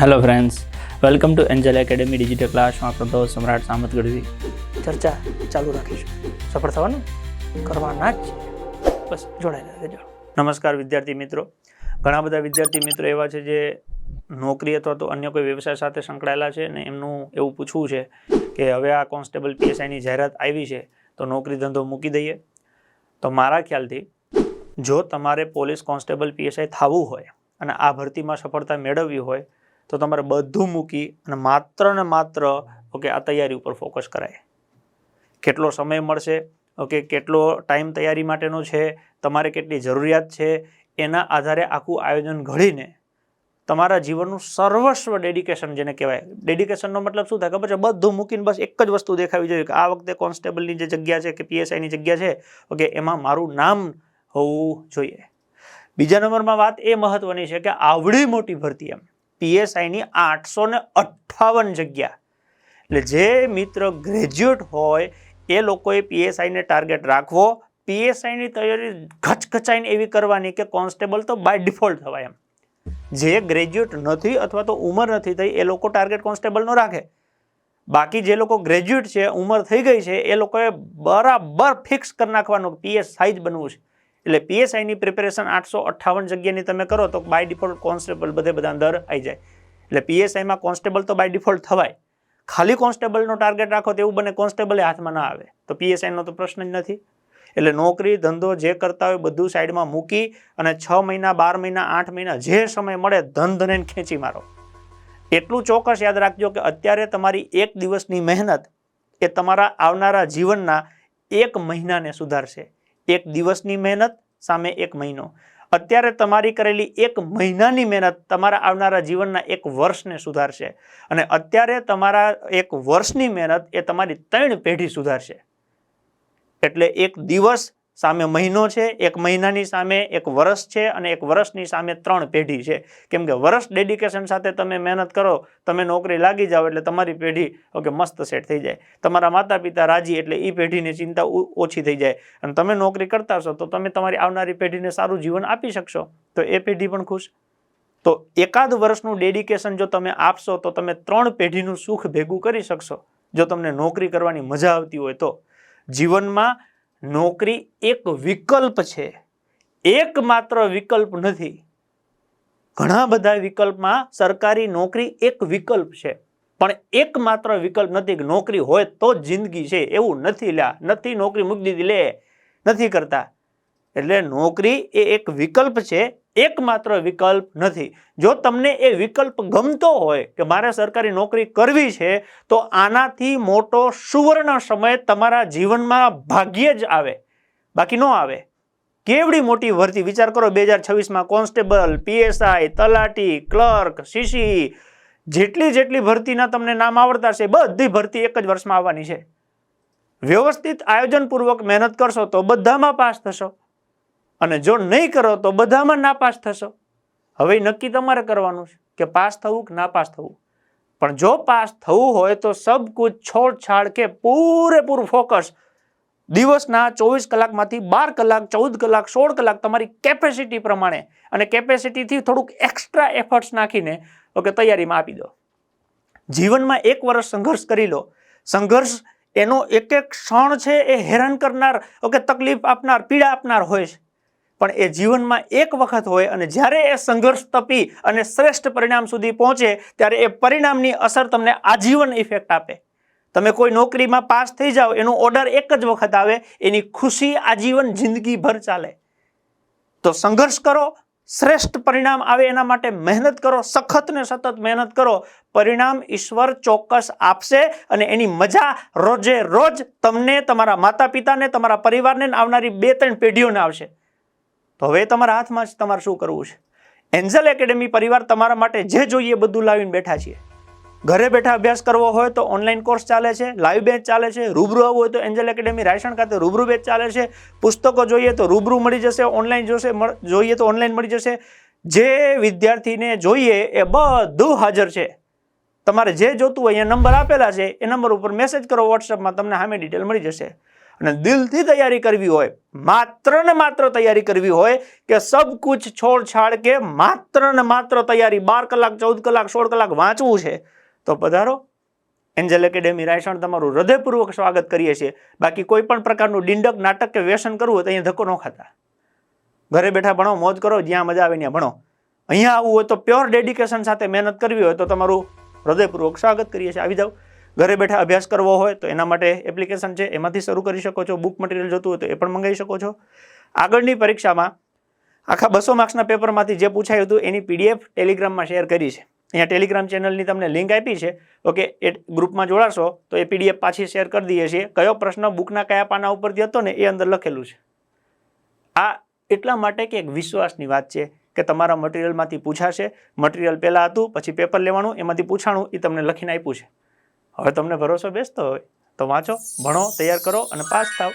Hello friends welcome to angel academy digital ક્લાસમાં આપણો દોસ્ત સમ્રાટ સામત ગઢવી. ચર્ચા ચાલુ રાખીશું. સફળ થવાનું? કરવાના જ બસ જોડાયેલા રહેજો નમસ્કાર વિદ્યાર્થી મિત્રો. ઘણા બધા વિદ્યાર્થી મિત્રો એવા છે જે નોકરી અથવા તો અન્ય કોઈ વ્યવસાય સાથે સંકળાયેલા છે અને એમનું એવું પૂછવું છે કે હવે આ કોન્સ્ટેબલ પીએસઆઈની જાહેરાત આવી છે તો નોકરી ધંધો મૂકી દઈએ. તો મારા ખ્યાલથી જો તમારે પોલીસ કોન્સ્ટેબલ પીએસઆઈ થવું હોય અને આ ભરતીમાં સફળતા મેળવવી હોય તો તમારે બધું મૂકી અને માત્ર ને માત્ર ઓકે આ તૈયારી ઉપર ફોકસ કરાય. કેટલો સમય મળશે ઓકે કેટલો ટાઈમ તૈયારી માટેનો છે, તમારે કેટલી જરૂરિયાત છે, એના આધારે આખું આયોજન ઘડીને તમારા જીવનનું સર્વસ્વ ડેડિકેશન જેને કહેવાય. ડેડિકેશનનો મતલબ શું થાય ખબર છે? બધું મૂકીને બસ એક જ વસ્તુ દેખાવી જોઈએ કે આ વખતે કોન્સ્ટેબલની જે જગ્યા છે કે પીએસઆઈની જગ્યા છે ઓકે એમાં મારું નામ હોવું જોઈએ. બીજા નંબરમાં વાત એ મહત્વની છે કે આવડી મોટી ભરતી એમ. પીએસઆઈની આઠસો ને અઠ્ઠાવન જગ્યા. એટલે જે મિત્ર ગ્રેજ્યુએટ હોય, એ લોકોએ પીએસઆઈને ટાર્ગેટ રાખવો. પીએસઆઈની તૈયારી ઘચઘચાઈને એવી કરવાની કે કોન્સ્ટેબલ તો બાય ડિફોલ્ટ થવાય એમ. જે ગ્રેજ્યુએટ નથી અથવા તો ઉંમર નથી થઈ, એ લોકો ટાર્ગેટ કોન્સ્ટેબલનો રાખે. બાકી જે લોકો ગ્રેજ્યુએટ છે, ઉંમર થઈ ગઈ છે, એ લોકોએ બરાબર ફિક્સ કરી નાખવાનું પીએસઆઈ જ બનવું છે. એટલે પીએસઆઈની પ્રિપેરેશન આઠસો અઠ્ઠાવન જગ્યાની તમે કરો તો બાય ડિફોલ્ટ કોન્સ્ટેબલ બધે બધા અંદર આવી જાય. એટલે પીએસઆઈમાં કોન્સ્ટેબલ તો બાય ડિફોલ્ટ થવાય. ખાલી કોન્સ્ટેબલનો ટાર્ગેટ રાખો તો એવું બને કોન્સ્ટેબલે હાથમાં ના આવે. તો પીએસઆઈનો તો પ્રશ્ન જ નથી. એટલે નોકરી, ધંધો જે કરતા હોય બધું સાઈડમાં મૂકી અને છ મહિના, બાર મહિના, આઠ મહિના જે સમય મળે ધન ધને ખેંચી મારો. એટલું ચોક્કસ યાદ રાખજો કે અત્યારે તમારી એક દિવસની મહેનત એ તમારા આવનારા જીવનના એક મહિનાને સુધારશે. એક દિવસની મહેનત, સામે એક મહિનો. અત્યારે તમારી કરેલી એક મહિનાની મહેનત તમારા આવનારા જીવનના એક વર્ષને સુધારશે. અને અત્યારે તમારા એક વર્ષની મહેનત એ તમારી ત્રણ પેઢી સુધારશે. એટલે એક દિવસ સામે મહિનો છે, એક મહિનાની સામે એક વર્ષ છે અને એક વર્ષની સામે ત્રણ પેઢી છે. કેમ કે વર્ષ ડેડિકેશન સાથે તમે મહેનત કરો, તમે નોકરી લાગી જાઓ એટલે તમારી પેઢી, ઓકે, મસ્ત સેટ થઈ જાય. તમારા માતા પિતા રાજી એટલે એ પેઢીની ચિંતા ઓછી થઈ જાય. અને તમે નોકરી કરતા હશો તો તમે તમારી આવનારી પેઢીને સારું જીવન આપી શકશો. તો એ પેઢી પણ ખુશ? તો એકાદ વર્ષનું ડેડિકેશન જો તમે આપશો તો તમે ત્રણ પેઢીનું સુખ ભેગું કરી શકશો. જો તમને નોકરી કરવાની મજા આવતી હોય તો. જીવનમાં નોકરી એક વિકલ્પ છે. એકમાત્ર વિકલ્પ નથી. ઘણા બધા વિકલ્પમાં સરકારી નોકરી એક વિકલ્પ છે. પણ એકમાત્ર વિકલ્પ નથી કે નોકરી હોય તો જ જિંદગી છે. એવું નથી લ્યા. નથી નોકરી મૂકી દીધી લે. નથી કરતા. એટલે નોકરી એ એક વિકલ્પ છે. એકમાત્ર વિકલ્પ નથી. જો તમને એ વિકલ્પ ગમતો હોય કે મારે સરકારી નોકરી કરવી છે, તો આનાથી મોટો સુવર્ણ સમય તમારા જીવનમાં ભાગ્યે જ આવે. બાકી ન આવે. કેવડી મોટી ભરતી? વિચાર કરો બે હજાર છવ્વીસમાં કોન્સ્ટેબલ પીએસઆઈ તલાટી, ક્લર્ક સીસી જેટલી જેટલી ભરતીના તમને નામ આવડતા છે બધી ભરતી એક જ વર્ષમાં આવવાની છે. વ્યવસ્થિત આયોજનપૂર્વક મહેનત કરશો તો બધામાં પાસ થશો. અને જો નહીં કરો તો બધામાં નાપાસ થશો. હવે નક્કી તમારે કરવાનું છે કે પાસ થવું કે નાપાસ થવું. પણ જો પાસ થવું હોય તો સબ કુછ છોડ કે પૂરેપૂરું ફોકસ દિવસના ચોવીસ કલાકમાંથી બાર કલાક, ચૌદ કલાક, સોળ કલાક તમારી કેપેસિટી પ્રમાણે અને કેપેસિટીથી થોડુંક એક્સ્ટ્રા એફર્ટ્સ નાખીને ઓકે, તૈયારીમાં આપી દો. જીવનમાં એક વર્ષ સંઘર્ષ કરી લો. સંઘર્ષ એનો એક એક ક્ષણ છે એ હેરાન કરનાર, ઓકે, તકલીફ આપનાર, પીડા આપનાર હોય છે. પણ એ જીવનમાં એક વખત હોય અને જ્યારે એ સંઘર્ષ તપી અને શ્રેષ્ઠ પરિણામ સુધી પહોંચે, ત્યારે એ પરિણામની અસર તમને આજીવન ઇફેક્ટ આપે. તમે કોઈ નોકરીમાં પાસ થઈ જાઓ, એનું ઓર્ડર એક જ વખત આવે, એની ખુશી, આજીવન, જિંદગીભર ચાલે. તો સંઘર્ષ કરો, શ્રેષ્ઠ પરિણામ આવે એના માટે મહેનત કરો, સખત ને સતત મહેનત કરો. પરિણામ ઈશ્વર ચોક્કસ આપશે અને એની મજા રોજે રોજ તમને, તમારા માતા પિતાને તમારા પરિવારને આવનારી બે ત્રણ પેઢીઓને આવશે. તો હવે તમારા હાથમાં જ તમારે શું કરવું છે? એન્જલ એકેડેમી પરિવાર તમારા માટે જે જોઈએ બધું લાવીને બેઠા છીએ. ઘરે બેઠા અભ્યાસ કરવો હોય તો ઓનલાઈન કોર્સ ચાલે છે, લાઈવ બેચ ચાલે છે, રૂબરૂ આવવું હોય તો એન્જલ એકેડેમી રાયસણ ખાતે રૂબરૂ બેચ ચાલે છે. પુસ્તકો જોઈએ તો રૂબરૂ મળી જશે, ઓનલાઈન જોશે જોઈએ તો ઓનલાઈન મળી જશે. જે વિદ્યાર્થીને જોઈએ એ બધું હાજર છે. તમારે જે જોતું હોય, અહીંયા નંબર આપેલા છે, એ નંબર ઉપર મેસેજ કરો વોટ્સઅપમાં તમને સામે ડિટેલ મળી જશે. અને દિલથી તૈયારી કરવી હોય, માત્ર ને માત્ર તૈયારી કરવી હોય કે સબ કુછ છોડ કે માત્ર ને માત્ર તૈયારી બાર કલાક, ચૌદ કલાક, સોળ કલાક વાંચવું છે, તો પધારો. એન્જલ એકેડેમી રાયસણ તમારું હૃદયપૂર્વક સ્વાગત કરીએ છીએ. બાકી કોઈ પણ પ્રકારનું ડિંડક નાટક કે વ્યસન કરવું હોય તો અહીંયા ધક્કો ન ખાતા. ઘરે બેઠા ભણો, મોજ કરો, જ્યાં મજા આવે ત્યાં ભણો. અહીંયા આવવું હોય તો પ્યોર ડેડિકેશન સાથે મહેનત કરવી હોય તો તમારું હૃદયપૂર્વક સ્વાગત કરીએ છીએ. આવી જાઓ. ઘરે બેઠા અભ્યાસ કરવો હોય તો એના માટે એપ્લિકેશન છે, એમાંથી શરૂ કરી શકો છો. બુક મટીરિયલ જોતું હોય તો એ પણ મંગાવી શકો છો. આગળની પરીક્ષામાં આખા બસો માર્ક્સના પેપરમાંથી જે પૂછાયું હતું, એની પીડીએફ ટેલિગ્રામમાં શેર કરી છે. અહીંયા ટેલિગ્રામ ચેનલની તમને લિંક આપી છે. ઓકે, એ ગ્રુપમાં જોડાશો તો એ પીડીએફ પાછી શેર કરી દઈએ છીએ. કયો પ્રશ્ન બુકના કયા પાના ઉપરથી હતો ને એ અંદર લખેલું છે. આ એટલા માટે કે એક વિશ્વાસની વાત છે કે તમારા મટીરિયલમાંથી પૂછાશે. મટીરિયલ પહેલાં હતું, પછી પેપર લેવાનું, એમાંથી પૂછાણું, એ તમને લખીને આપ્યું છે. હવે તમને ભરોસો બેસતો હોય, તો વાંચો, ભણો, તૈયાર કરો અને પાસ થાવ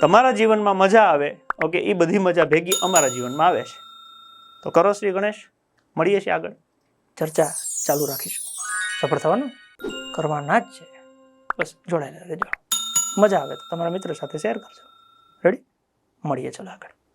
તમારા જીવનમાં મજા આવે, ઓકે એ બધી મજા ભેગી અમારા જીવનમાં આવે છે. તો કરો શ્રી ગણેશ, મળીએ છીએ આગળ. ચર્ચા ચાલુ રાખીશું. સફળ થવાનું? કરવાના જ છે. બસ, જોડાયેલા રહેજો. મજા આવે તો તમારા મિત્રો સાથે શેર કરજો. રેડી મળીએ, ચલો આગળ.